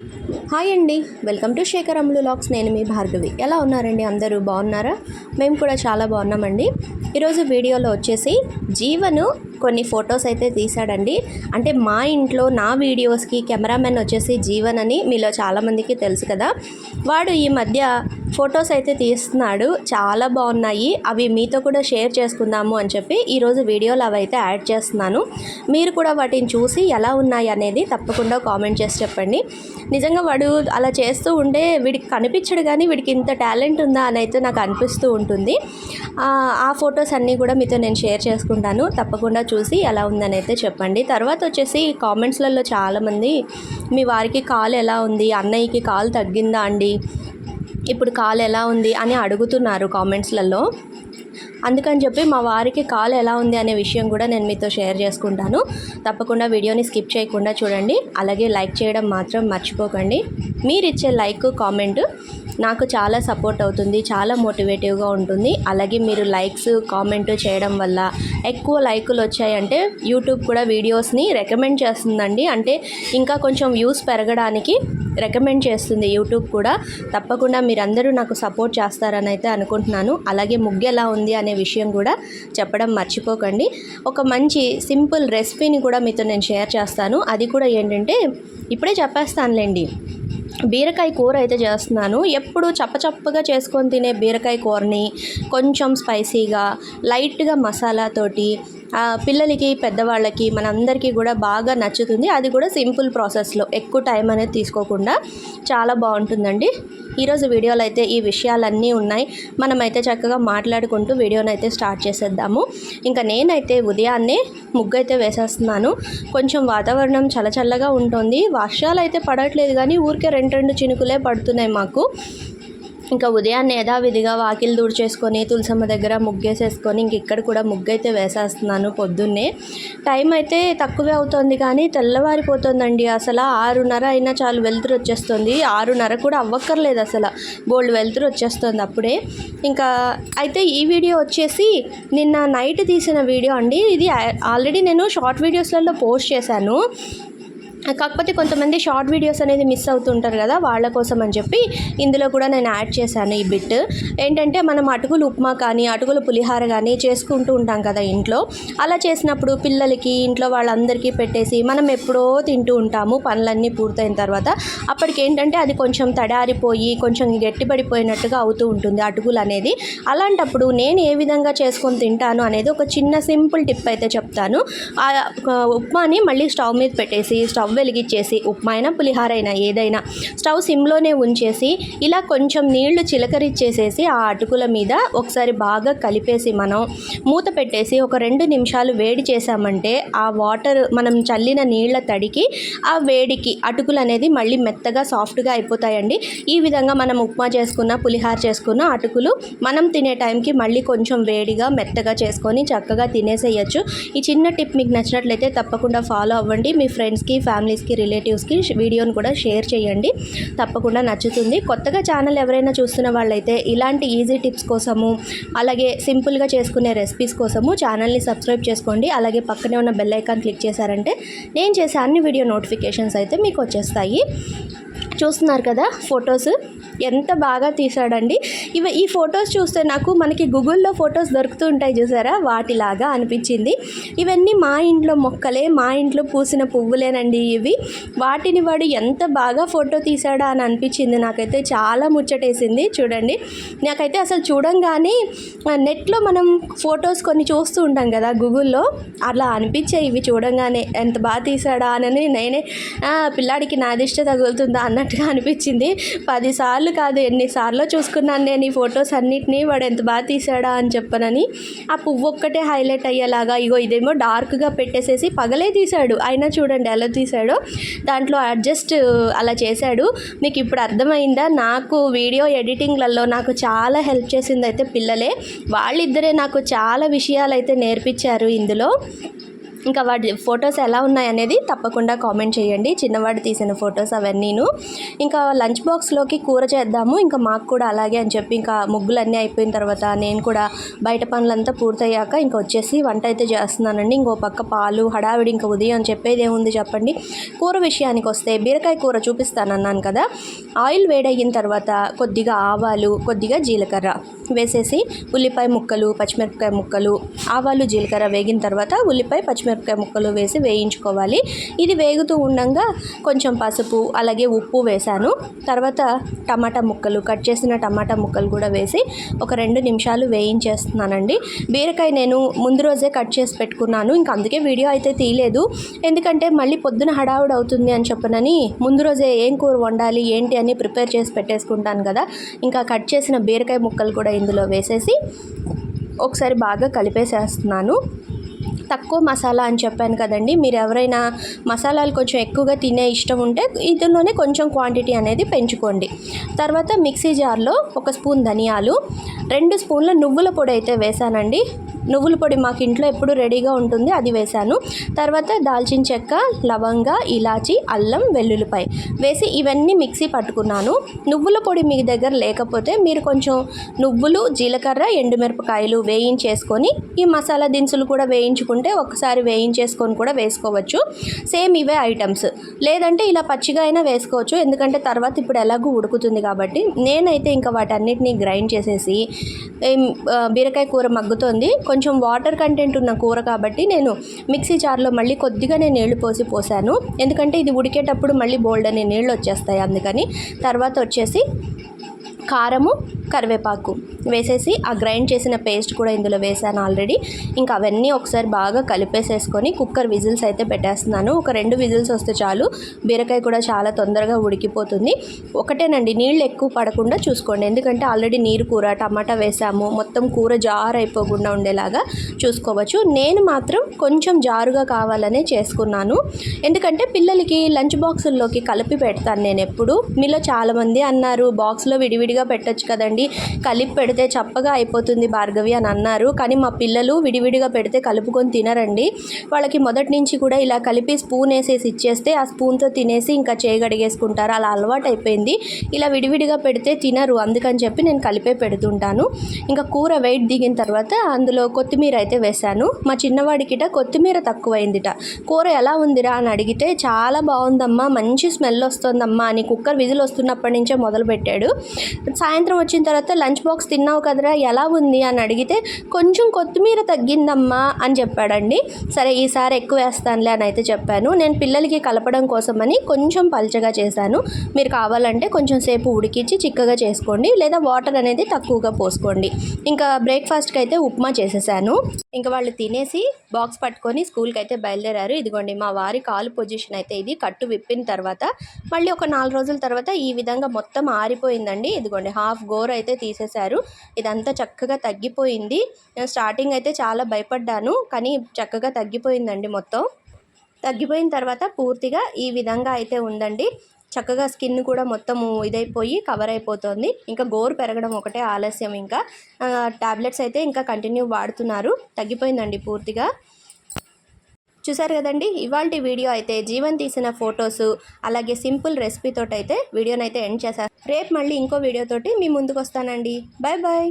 Hi అండి. Welcome to Shekhar Ammulu lakhs. నేను మీ భార్గవి. ఎలా ఉన్నారండి? అందరూ బాగున్నారా? మేము కూడా చాలా బాగున్నామండి. ఈరోజు వీడియోలో వచ్చేసి జీవను కొన్ని ఫొటోస్ అయితే తీశాడండి. అంటే మా ఇంట్లో నా వీడియోస్కి కెమెరామెన్ వచ్చేసి జీవన్ అని మీలో చాలామందికి తెలుసు కదా. వాడు ఈ మధ్య ఫొటోస్ అయితే తీస్తున్నాడు. చాలా బాగున్నాయి. అవి మీతో కూడా షేర్ చేసుకుందాము అని చెప్పి ఈరోజు వీడియోలు అవి అయితే యాడ్ చేస్తున్నాను. మీరు కూడా వాటిని చూసి ఎలా ఉన్నాయి అనేది తప్పకుండా కామెంట్ చేసి చెప్పండి. నిజంగా వాడు అలా చేస్తూ ఉంటే వీడికి కనిపించడు కానీ వీడికి ఇంత టాలెంట్ ఉందా అని అయితే నాకు అనిపిస్తూ ఉంటుంది. ఆ ఫొటోస్ అన్నీ కూడా మీతో నేను షేర్ చేసుకుంటాను. తప్పకుండా చూసి ఎలా ఉందని అయితే చెప్పండి. తర్వాత వచ్చేసి కామెంట్స్లలో చాలామంది మీ వారికి కాలు ఎలా ఉంది? అన్నయ్యకి కాలు తగ్గిందా అండి? ఇప్పుడు కాలు ఎలా ఉంది? అని అడుగుతున్నారు కామెంట్స్లలో. అందుకని చెప్పి మా వారికి కాల్ ఎలా ఉంది అనే విషయం కూడా నేను మీతో షేర్ చేసుకుంటాను. తప్పకుండా వీడియోని స్కిప్ చేయకుండా చూడండి. అలాగే లైక్ చేయడం మాత్రం మర్చిపోకండి. మీరు ఇచ్చే లైక్ కామెంట్ నాకు చాలా సపోర్ట్ అవుతుంది చాలా మోటివేటివ్గా ఉంటుంది. అలాగే మీరు లైక్స్ కామెంట్ చేయడం వల్ల ఎక్కువ లైకులు వచ్చాయంటే యూట్యూబ్ కూడా వీడియోస్ని రికమెండ్ చేస్తుందండి. అంటే ఇంకా కొంచెం వ్యూస్ పెరగడానికి రికమెండ్ చేస్తుంది యూట్యూబ్ కూడా. తప్పకుండా మీరందరూ నాకు సపోర్ట్ చేస్తారని అయితే అనుకుంటున్నాను. అలాగే ముగ్గు ఎలా ఉంది అనే విషయం కూడా చెప్పడం మర్చిపోకండి. ఒక మంచి సింపుల్ రెసిపీని కూడా మీతో నేను షేర్ చేస్తాను. అది కూడా ఏంటంటే ఇప్పుడే చెప్పేస్తానులేండి. బీరకాయ కూర అయితే చేస్తున్నాను. ఎప్పుడు చప్పచప్పగా చేసుకొని తినే బీరకాయ కూరని కొంచెం స్పైసీగా లైట్గా మసాలాతోటి పిల్లలకి పెద్దవాళ్ళకి మనందరికీ కూడా బాగా నచ్చుతుంది. అది కూడా సింపుల్ ప్రాసెస్లో ఎక్కువ టైం అనేది తీసుకోకుండా చాలా బాగుంటుందండి. ఈరోజు వీడియోలో అయితే ఈ విషయాలన్నీ ఉన్నాయి. మనమైతే చక్కగా మాట్లాడుకుంటూ వీడియోని అయితే స్టార్ట్ చేసేద్దాము. ఇంకా నేనైతే ఉదయాన్నే ముగ్గు అయితే వేసేస్తున్నాను. కొంచెం వాతావరణం చల్లచల్లగా ఉంటుంది. వర్షాలు అయితే పడట్లేదు కానీ ఊరికే రెండు రెండు చినుకులే పడుతున్నాయి మాకు. ఇంకా ఉదయాన్నే యథావిధిగా వాకిలు దూడ్చేసుకొని తులసమ్మ దగ్గర ముగ్గేసేసుకొని ఇంక ఇక్కడ కూడా ముగ్గు అయితే వేసేస్తున్నాను పొద్దున్నే. టైం అయితే తక్కువే అవుతుంది కానీ తెల్లవారిపోతుందండి అసలు. ఆరున్నర అయినా చాలు వెలుతురు వచ్చేస్తుంది. ఆరున్నర కూడా అవ్వక్కర్లేదు అసలు. బోల్డ్ వెలుతురు వచ్చేస్తుంది అప్పుడే. ఇంకా అయితే ఈ వీడియో వచ్చేసి నిన్న నైట్ తీసిన వీడియో అండి. ఇది ఆల్రెడీ నేను షార్ట్ వీడియోస్లలో పోస్ట్ చేశాను. కాకపోతే కొంతమంది షార్ట్ వీడియోస్ అనేది మిస్ అవుతుంటారు కదా వాళ్ళ కోసం అని చెప్పి ఇందులో కూడా నేను యాడ్ చేశాను ఈ బిట్. ఏంటంటే మనం అటుకులు ఉప్మా కానీ అటుకుల పులిహార కానీ చేసుకుంటూ ఉంటాం కదా ఇంట్లో. అలా చేసినప్పుడు పిల్లలకి ఇంట్లో వాళ్ళందరికీ పెట్టేసి మనం ఎప్పుడో తింటూ ఉంటాము పనులన్నీ పూర్తయిన తర్వాత. అప్పటికి ఏంటంటే అది కొంచెం తడారిపోయి కొంచెం గట్టిపడిపోయినట్టుగా అవుతూ ఉంటుంది అటుకులు అనేది. అలాంటప్పుడు నేను ఏ విధంగా చేసుకొని తింటాను అనేది ఒక చిన్న సింపుల్ టిప్ అయితే చెప్తాను. ఆ ఉప్మాని మళ్ళీ స్టవ్ మీద పెట్టేసి స్టవ్ వెలిగించేసి ఉప్మా అయినా అయినా ఏదైనా స్టవ్ సిమ్లోనే ఉంచేసి ఇలా కొంచెం నీళ్ళు చిలకరిచ్చేసేసి ఆ అటుకుల మీద ఒకసారి బాగా కలిపేసి మనం మూత పెట్టేసి ఒక రెండు నిమిషాలు వేడి చేసామంటే ఆ వాటర్ మనం చల్లిన నీళ్ళ తడికి ఆ వేడికి అటుకులు అనేది మళ్ళీ మెత్తగా సాఫ్ట్గా అయిపోతాయండి. ఈ విధంగా మనం ఉప్మా చేసుకున్న పులిహార చేసుకున్న అటుకులు మనం తినే టైంకి మళ్ళీ కొంచెం వేడిగా మెత్తగా చేసుకొని చక్కగా తినేసేయచ్చు. ఈ చిన్న టిప్ మీకు నచ్చినట్లయితే తప్పకుండా ఫాలో అవ్వండి. మీ ఫ్రెండ్స్కి ఫ్యామిలీస్కి రిలేటివ్స్కి వీడియోని కూడా షేర్ చేయండి. తప్పకుండా నచ్చుతుంది. కొత్తగా ఛానల్ ఎవరైనా చూస్తున్న వాళ్ళైతే ఇలాంటి ఈజీ టిప్స్ కోసము అలాగే సింపుల్గా చేసుకునే రెసిపీస్ కోసము ఛానల్ని సబ్స్క్రైబ్ చేసుకోండి. అలాగే పక్కనే ఉన్న బెల్ ఐకాన్ క్లిక్ చేశారంటే నేను చేసే అన్ని వీడియో నోటిఫికేషన్స్ అయితే మీకు వచ్చేస్తాయి. చూస్తున్నారు కదా ఫొటోస్? ఎంత బాగా తీసాడండి ఇవి ఈ ఫొటోస్ చూస్తే నాకు మనకి గూగుల్లో ఫొటోస్ దొరుకుతూ ఉంటాయి చూసారా? వాటిలాగా అనిపించింది. ఇవన్నీ మా ఇంట్లో మొక్కలే మా ఇంట్లో పూసిన పువ్వులేనండి ఇవి. వాటిని వాడు ఎంత బాగా ఫోటో తీసాడా అని అనిపించింది నాకైతే చాలా ముచ్చటేసింది. చూడండి. నాకైతే అసలు చూడంగానే నెట్లో మనం ఫొటోస్ కొన్ని చూస్తూ ఉంటాం కదా గూగుల్లో. అలా అనిపించాయి ఇవి చూడంగానే ఎంత బాగా తీసాడా అని నేనే పిల్లాడికి నా దిష్ట తగులుతుందా అన్నట్టుగా అనిపించింది. పదిసార్లు కాదు ఎన్నిసార్లు చూసుకున్నాను నేను ఈ ఫొటోస్ అన్నిటినీ వాడు ఎంత బాగా తీసాడా అని చెప్పనని. ఆ పువ్వు ఒక్కటే హైలైట్ అయ్యేలాగా ఇగో ఇదేమో డార్క్గా పెట్టేసేసి పగలే తీశాడు. అయినా చూడండి ఎలా తీసాడో దాంట్లో అడ్జస్ట్ అలా చేశాడు. మీకు ఇప్పుడు అర్థమైందా? నాకు వీడియో ఎడిటింగ్లలో నాకు చాలా హెల్ప్ చేసింది అయితే పిల్లలే. వాళ్ళిద్దరే నాకు చాలా విషయాలు అయితే నేర్పించారు ఇందులో. ఇంకా వాటి ఫొటోస్ ఎలా ఉన్నాయి అనేది తప్పకుండా కామెంట్ చేయండి. చిన్నవాడు తీసిన ఫొటోస్ అవన్నీను. ఇంకా లంచ్ బాక్స్లోకి కూర చేద్దాము. ఇంకా మాకు కూడా అలాగే అని చెప్పి ఇంకా ముగ్గులన్నీ అయిపోయిన తర్వాత నేను కూడా బయట పనులంతా పూర్తయ్యాక ఇంకా వచ్చేసి వంట అయితే చేస్తున్నానండి. ఇంకో పక్క పాలు హడావిడి ఇంకా ఉదయం అని చెప్పేది ఏముంది చెప్పండి. కూర విషయానికి వస్తే బీరకాయ కూర చూపిస్తాను అన్నాను కదా. ఆయిల్ వేడయిన తర్వాత కొద్దిగా ఆవాలు కొద్దిగా జీలకర్ర వేసేసి ఉల్లిపాయ ముక్కలు పచ్చిమిరపకాయ ముక్కలు ఆవాలు జీలకర్ర వేగిన తర్వాత ఉల్లిపాయ పచ్చిమిరపకాయ ముక్కలు వేసి వేయించుకోవాలి. ఇది వేగుతూ ఉండగా కొంచెం పసుపు అలాగే ఉప్పు వేశాను. తర్వాత టమాటా ముక్కలు కట్ చేసిన టమాటా ముక్కలు కూడా వేసి ఒక రెండు నిమిషాలు వేయించేస్తున్నానండి. బీరకాయ నేను ముందు రోజే కట్ చేసి పెట్టుకున్నాను. ఇంకా అందుకే వీడియో అయితే తీయలేదు. ఎందుకంటే మళ్ళీ పొద్దున హడావుడు అవుతుంది అని చెప్పనని ముందు రోజే ఏం కూర వండాలి ఏంటి అని ప్రిపేర్ చేసి పెట్టేసుకుంటాను కదా. ఇంకా కట్ చేసిన బీరకాయ ముక్కలు కూడా ఇందులో వేసేసి ఒకసారి బాగా కలిపేసేస్తున్నాను. తక్కువ మసాలా అని చెప్పాను కదండి. మీరు ఎవరైనా మసాలాలు కొంచెం ఎక్కువగా తినే ఇష్టం ఉంటే ఇందులోనే కొంచెం క్వాంటిటీ అనేది పెంచుకోండి. తర్వాత మిక్సీ జార్లో ఒక స్పూన్ ధనియాలు రెండు స్పూన్ల నువ్వుల పొడి అయితే వేసానండి. నువ్వుల పొడి మాకు ఇంట్లో ఎప్పుడు రెడీగా ఉంటుంది అది వేశాను. తర్వాత దాల్చిన చెక్క లవంగ ఇలాచి అల్లం వెల్లుల్లిపాయ వేసి ఇవన్నీ మిక్సీ పట్టుకున్నాను. నువ్వుల పొడి మీ దగ్గర లేకపోతే మీరు కొంచెం నువ్వులు జీలకర్ర ఎండుమిరపకాయలు వేయించేసుకొని ఈ మసాలా దినుసులు కూడా వేయించుకుంటే ఒకసారి వేయించేసుకొని కూడా వేసుకోవచ్చు. సేమ్ ఇవే ఐటమ్స్. లేదంటే ఇలా పచ్చిగా అయినా వేసుకోవచ్చు ఎందుకంటే తర్వాత ఇప్పుడు ఎలాగూ ఉడుకుతుంది కాబట్టి నేనైతే ఇంకా వాటన్నిటిని గ్రైండ్ చేసేసి బీరకాయ కూర మగ్గుతోంది కొంచెం వాటర్ కంటెంట్ ఉన్న కూర కాబట్టి నేను మిక్సీ జార్లో మళ్ళీ కొద్దిగా నేను నీళ్ళు పోసి పోసాను. ఎందుకంటే ఇది ఉడికేటప్పుడు మళ్ళీ బోల్డ్ అనే నీళ్ళు వచ్చేస్తాయి అందుకని. తర్వాత వచ్చేసి కారము కరివేపాకు. వేసేసి ఆ గ్రైండ్ చేసిన పేస్ట్ కూడా ఇందులో వేసాను ఆల్రెడీ. ఇంకా అవన్నీ ఒకసారి బాగా కలిపేసేసుకొని కుక్కర్ విజిల్స్ అయితే పెట్టేస్తున్నాను. ఒక రెండు విజిల్స్ వస్తే చాలు. బీరకాయ కూడా చాలా తొందరగా ఉడికిపోతుంది. ఒకటేనండి నీళ్ళు ఎక్కువ పడకుండా చూసుకోండి. ఎందుకంటే ఆల్రెడీ నీరు కూర టమాటా వేసాము. మొత్తం కూర జారు అయిపోకుండా ఉండేలాగా చూసుకోవచ్చు. నేను మాత్రం కొంచెం జారుగా కావాలనే చేసుకున్నాను. ఎందుకంటే పిల్లలకి లంచ్ బాక్సుల్లోకి కలిపి పెడతాను నేను ఎప్పుడు. మీలో చాలామంది అన్నారు బాక్స్లో విడివిడిగా పెట్టొచ్చు కదండి. కలిపి పెడితే చప్పగా అయిపోతుంది భార్గవి అని అన్నారు. కానీ మా పిల్లలు విడివిడిగా పెడితే కలుపుకొని తినరండి. వాళ్ళకి మొదటి నుంచి కూడా ఇలా కలిపి స్పూన్ వేసేసి ఇచ్చేస్తే ఆ స్పూన్తో తినేసి ఇంకా చేయగడిగేసుకుంటారు. అలా అలవాటు అయిపోయింది. ఇలా విడివిడిగా పెడితే తినరు. అందుకని చెప్పి నేను కలిపే పెడుతుంటాను. ఇంకా కూర వెయిట్ దిగిన తర్వాత అందులో కొత్తిమీర అయితే వేశాను. మా చిన్నవాడికిట కొత్తిమీర తక్కువైందిట. కూర ఎలా ఉందిరా అని అడిగితే చాలా బాగుందమ్మా. మంచి స్మెల్ వస్తుందమ్మా అని కుక్కర్ విజిల్ వస్తున్నప్పటి నుంచే మొదలుపెట్టాడు. సాయంత్రం వచ్చిన తర్వాత లంచ్ బాక్స్ తిన్నావు కదరా ఎలా ఉంది అని అడిగితే కొంచెం కొత్తిమీర తగ్గిందమ్మా అని చెప్పాడండి. సరే ఈసారి ఎక్కువ వేస్తానులే అని అయితే చెప్పాను. నేను పిల్లలకి కలపడం కోసమని కొంచెం పల్చగా చేశాను. మీరు కావాలంటే కొంచెం సేపు ఉడికించి చిక్కగా చేసుకోండి లేదా వాటర్ అనేది తక్కువగా పోసుకోండి. ఇంకా బ్రేక్ఫాస్ట్కి అయితే ఉప్మా చేసేసాను. ఇంకా వాళ్ళు తినేసి బాక్స్ పట్టుకొని స్కూల్కి అయితే బయలుదేరారు. ఇదిగోండి మా వారి కాలు పొజిషన్ అయితే ఇది. కట్టు విప్పిన తర్వాత మళ్ళీ ఒక నాలుగు రోజుల తర్వాత ఈ విధంగా మొత్తం ఆరిపోయిందండి. ఇదిగోండి హాఫ్ గోర్ అయితే తీసేశారు. ఇదంతా చక్కగా తగ్గిపోయింది. నేను స్టార్టింగ్ అయితే చాలా భయపడ్డాను కానీ చక్కగా తగ్గిపోయిందండి మొత్తం. తగ్గిపోయిన తర్వాత పూర్తిగా ఈ విధంగా అయితే ఉందండి. చక్కగా స్కిన్ కూడా మొత్తము ఇదైపోయి కవర్ అయిపోతుంది. ఇంకా గోరు పెరగడం ఒకటే ఆలస్యం ఇంకా. టాబ్లెట్స్ అయితే ఇంకా కంటిన్యూ వాడుతున్నారు. తగ్గిపోయిందండి పూర్తిగా. చూసారు కదండి? ఇవాళ వీడియో అయితే జీవన్ తీసిన ఫొటోస్ అలాగే సింపుల్ రెసిపీతోటి అయితే వీడియోనైతే ఎండ్ చేశారు. రేపు మళ్ళీ ఇంకో వీడియోతోటి మీ ముందుకు వస్తానండి బాయ్ బాయ్